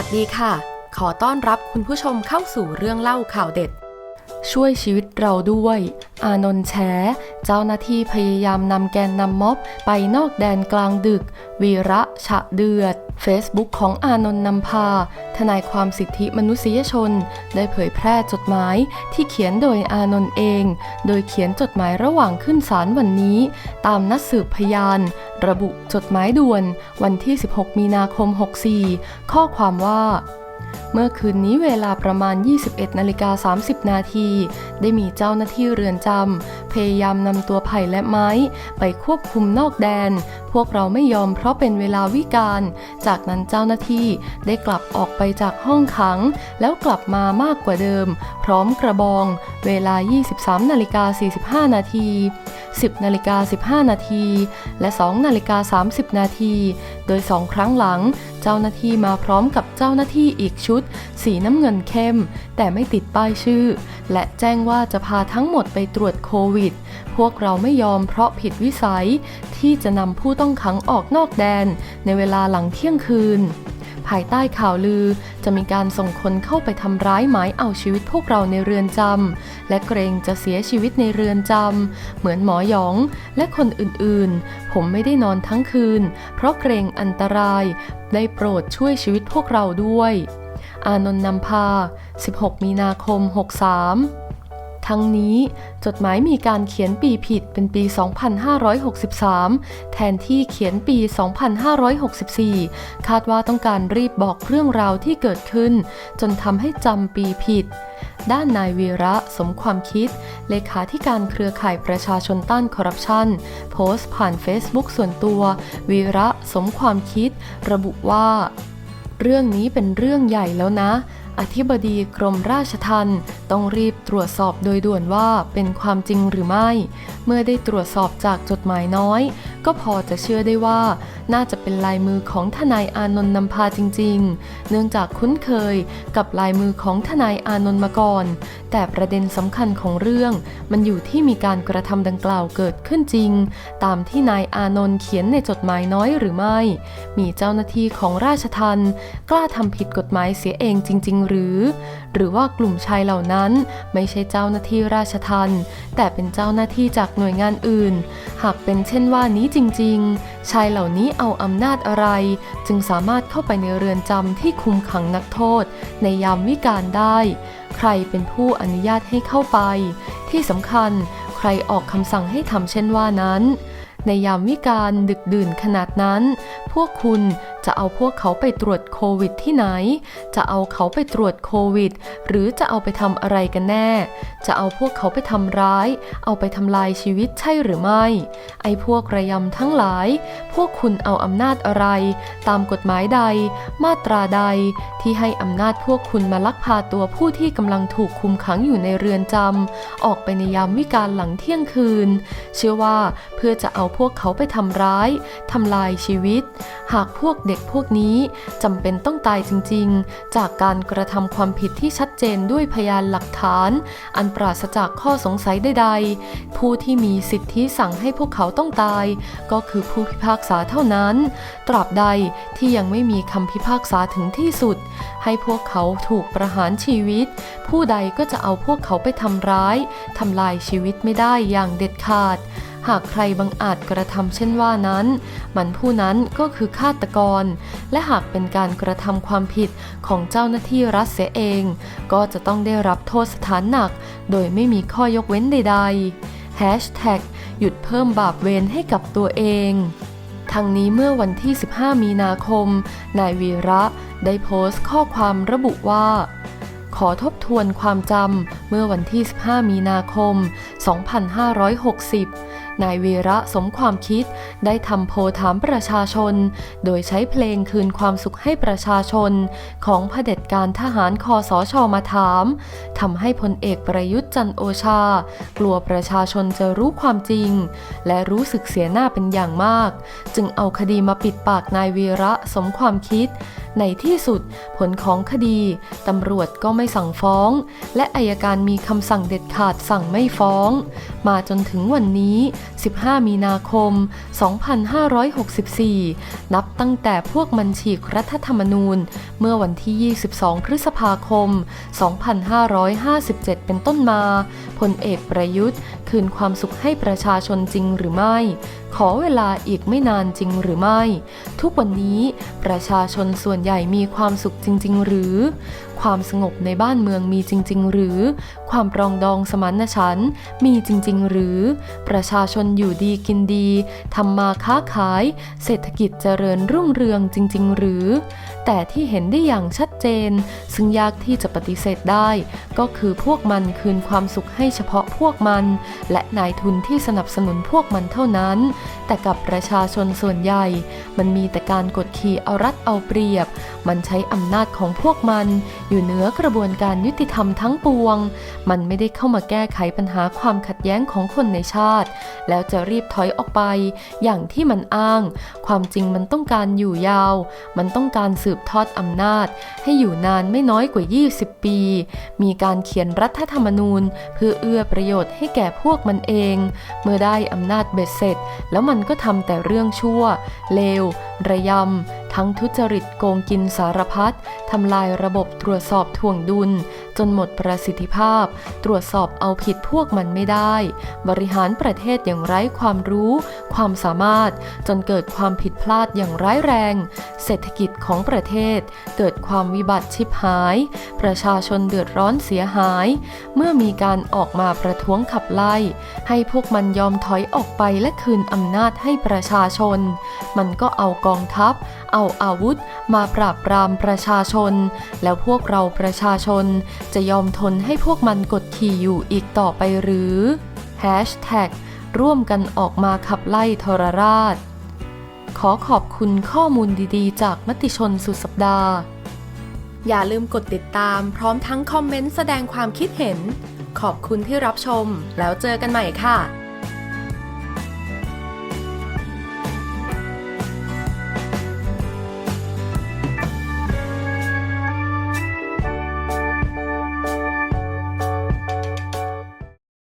วัสดีค่ะ ขอต้อนรับคุณผู้ชมเข้าสู่เรื่องเล่าข่าวเด็ด ช่วยชีวิตเราด้วย อานนท์แฉเจ้าหน้าที่พยายามนำแกนนำม็อบไปนอกแดนกลางดึก วีระฉะเดือด Facebook ของอานนท์นำพา ทนายความสิทธิมนุษยชน ได้เผยแพร่จดหมายที่เขียนโดยอานนท์เอง โดยเขียนจดหมายระหว่างขึ้นศาลวันนี้ ตามนัดสืบพยาน ระบุจดหมายด่วน วันที่ 16 มีนาคม 64 ข้อความว่า เมื่อคืนนี้เวลาประมาณ 21นาฬิกา30 นาที ได้มีเจ้าหน้าที่เรือนจำพยายามนำตัวไผ่และไม้ ไปควบคุมนอกแดน พวกเราไม่ยอมเพราะเป็นเวลาวิกาลจากนั้นเจ้าหน้าที่ได้กลับออกไปจากห้องขัง แล้วกลับมามากกว่าเดิม พร้อมกระบอง เวลา 23นาฬิกา45 นาที 10นาฬิกา15 นาที และ2นาฬิกา30 นาที โดยสองครั้งหลัง เจ้าหน้าที่มาพร้อมกับเจ้าหน้าที่อีกชุด สีน้ำเงินเข้ม แต่ไม่ติดป้ายชื่อ และแจ้งว่าจะพาทั้งหมดไปตรวจโควิด พวกเราไม่ยอมเพราะผิดวิสัย ที่จะนำผู้ต้องขังออกนอกแดน ในเวลาหลังเที่ยงคืน ภายใต้ข่าวลือ จะมีการส่งคนเข้าไปทำร้ายหมายเอาชีวิตพวกเราในเรือนจำและเกรงจะเสียชีวิตในเรือนจำเหมือนหมอหยองและคนอื่นๆ ผมไม่ได้นอนทั้งคืน เพราะเกรงอันตราย ได้โปรดช่วยชีวิตพวกเราด้วย อานนท์นำพา 16 มีนาคม 63 ทั้งนี้จดหมายมีการเขียนปีผิดเป็นปี 2563 แทนที่เขียนปี 2564 คาดว่าต้องการรีบบอกเรื่องราวที่เกิดขึ้น จนทำให้จำปีผิดด้านนายวีระสมความคิด เลขาธิการเครือข่ายประชาชนต้านคอร์รัปชัน โพสต์ผ่าน Facebook ส่วนตัว วีระสมความคิด ระบุว่า เรื่องนี้เป็นเรื่องใหญ่แล้วนะ อธิบดีกรมราชทัณฑ์ ต้องรีบตรวจสอบโดยด่วนว่าเป็นความจริงหรือไม่ เมื่อได้ตรวจสอบจากจดหมายน้อย ก็พอจะเชื่อได้ว่าน่าจะเป็นลายมือของทนายอานนท์นำพาจริง ๆ เนื่องจากคุ้นเคยกับลายมือของทนายอานนท์มาก่อน แต่ประเด็นสำคัญของเรื่อง มันอยู่ที่มีการกระทำดังกล่าวเกิดขึ้นจริง ตามที่นายอานนท์เขียนในจดหมายน้อยหรือไม่ มีเจ้าหน้าที่ของราชทัณฑ์กล้าทำผิดกฎหมายเสียเองจริง ๆ หรือ หรือว่ากลุ่มชายเหล่านั้นไม่ใช่เจ้าหน้าที่ราชทัณฑ์แต่เป็นเจ้าหน้าที่จากหน่วยงานอื่น หากเป็นเช่นว่านี้จริงๆ ชายเหล่านี้เอาอำนาจอะไร จึงสามารถเข้าไปในเรือนจำที่คุมขังนักโทษ ในยามวิกาลได้ ใครเป็นผู้อนุญาตให้เข้าไป ที่สำคัญใครออกคำสั่งให้ทำเช่นว่านั้น ในยามวิกาลดึกดื่นขนาดนั้น พวกคุณจะเอาพวกเขาไปตรวจโควิดที่ไหน จะเอาเขาไปตรวจโควิด หรือจะเอาไปทำอะไรกันแน่ จะเอาพวกเขาไปทำร้าย เอาไปทำลายชีวิตใช่หรือไม่ ไอ้พวกระยำทั้งหลาย พวกคุณเอาอำนาจอะไร ตามกฎหมายใด มาตราใด ที่ให้อำนาจพวกคุณมาลักพาตัวผู้ที่กำลังถูกคุมขังอยู่ในเรือนจำออกไปในยามวิกาลหลังเที่ยงคืน เชื่อว่าเพื่อจะเอาพวกเขาไปทำร้ายทำลายชีวิต หากพวกเด็กพวกนี้จำเป็นต้องตายจริง ๆ จากการกระทำความผิดที่ชัดเจนด้วยพยานหลักฐาน อันปราศจากข้อสงสัยใดๆ ผู้ที่มีสิทธิสั่งให้พวกเขาต้องตาย ก็คือผู้พิพากษาเท่านั้น ตราบใดที่ยังไม่มีคำพิพากษาถึงที่สุด ให้พวกเขาถูกประหารชีวิต ผู้ใดก็จะเอาพวกเขาไปทำร้ายทำลายชีวิตไม่ได้อย่างเด็ดขาด หากใครบังอาจกระทำเช่นว่านั้น มันผู้นั้นก็คือฆาตกร และหากเป็นการกระทำความผิดของเจ้าหน้าที่รัฐเสียเอง ก็จะต้องได้รับโทษสถานหนัก โดยไม่มีข้อยกเว้นใดๆ Hashtag หยุดเพิ่มบาปเวรให้กับตัวเองทั้งนี้เมื่อวันที่ 15 มีนาคม นายวีระได้โพสต์ข้อความระบุว่า ขอทบทวนความจำเมื่อวันที่ 15 มีนาคม 2560 นายวีระสมความคิดได้ทำโพถามประชาชน โดยใช้เพลงคืนความสุขให้ประชาชน ของเผด็จการทหารคอสชมาถามทำให้พลเอกประยุทธ์จันโอชา กลัวประชาชนจะรู้ความจริง และรู้สึกเสียหน้าเป็นอย่างมาก จึงเอาคดีมาปิดปากนายวีระสมความคิด ในที่สุดผลของคดีตำรวจก็ไม่สั่งฟ้อง และอายการมีคำสั่งเด็ดขาดสั่งไม่ฟ้อง มาจนถึงวันนี้ 15 มีนาคม 2564 นับตั้งแต่พวกมันฉีกรัฐธรรมนูญ เมื่อวันที่ 22 พฤษภาคม 2557 เป็นต้นมาพลเอกประยุทธ์ คืนความสุขให้ประชาชนจริงหรือไม่ ขอเวลาอีกไม่นานจริงหรือไม่ ทุกวันนี้ประชาชนส่วนใหญ่มีความสุขจริง ๆ หรือ ความสงบในบ้านเมืองมีจริง ๆ หรือ ความปรองดองสมานฉันท์มีจริง ๆ หรือ ประชาชนอยู่ดีกินดีทำมาค้าขาย เศรษฐกิจเจริญรุ่งเรืองจริง ๆ หรือ แต่ที่เห็นได้อย่างชัดเจน ซึ่งยากที่จะปฏิเสธได้ ก็คือพวกมันคืนความสุขให้เฉพาะ พวกมัน และนายทุนที่สนับสนุนพวกมันเท่านั้น แต่กับประชาชนส่วนใหญ่ มันมีแต่การกดขี่เอารัดเอาเปรียบ มันใช้อำนาจของพวกมัน อยู่เหนือกระบวนการยุติธรรมทั้งปวง มันไม่ได้เข้ามาแก้ไขปัญหาความขัดแย้งของคนในชาติ แล้วจะรีบถอยออกไป อย่างที่มันอ้าง ความจริงมันต้องการอยู่ยาว มันต้องการสืบทอดอำนาจ ให้อยู่นานไม่น้อยกว่า 20 ปี มีการเขียนรัฐธรรมนูญ เพื่อเอื้อประโยชน์ให้แก่พวกมันเอง เมื่อได้อำนาจเบ็ดเสร็จ แล้วมันก็ทำแต่เรื่องชั่ว เลว ระยำ ทั้งทุจริตโกงกินสารพัดทำลายระบบตรวจสอบทวงดุล จนหมดประสิทธิภาพ ตรวจสอบเอาผิดพวกมันไม่ได้ บริหารประเทศอย่างไร้ความรู้ ความสามารถ จนเกิดความผิดพลาดอย่างร้ายแรง เศรษฐกิจของประเทศ เกิดความวิบัติชิบหาย ประชาชนเดือดร้อนเสียหาย เมื่อมีการออกมาประท้วงขับไล่ ให้พวกมันยอมถอยออกไปและคืนอำนาจให้ประชาชน มันก็เอากองทัพ เอาอาวุธ มาปราบปรามประชาชน แล้วพวกเราประชาชนจะยอมทนให้พวกมันกดขี่อยู่อีกต่อไปหรือ Hashtag ร่วมกันออกมาขับไล่ทรราช ขอขอบคุณข้อมูลดีๆ จากมติชนสุดสัปดาห์ อย่าลืมกดติดตามพร้อมทั้งคอมเมนต์แสดงความคิดเห็น ขอบคุณที่รับชม แล้วเจอกันใหม่ค่ะ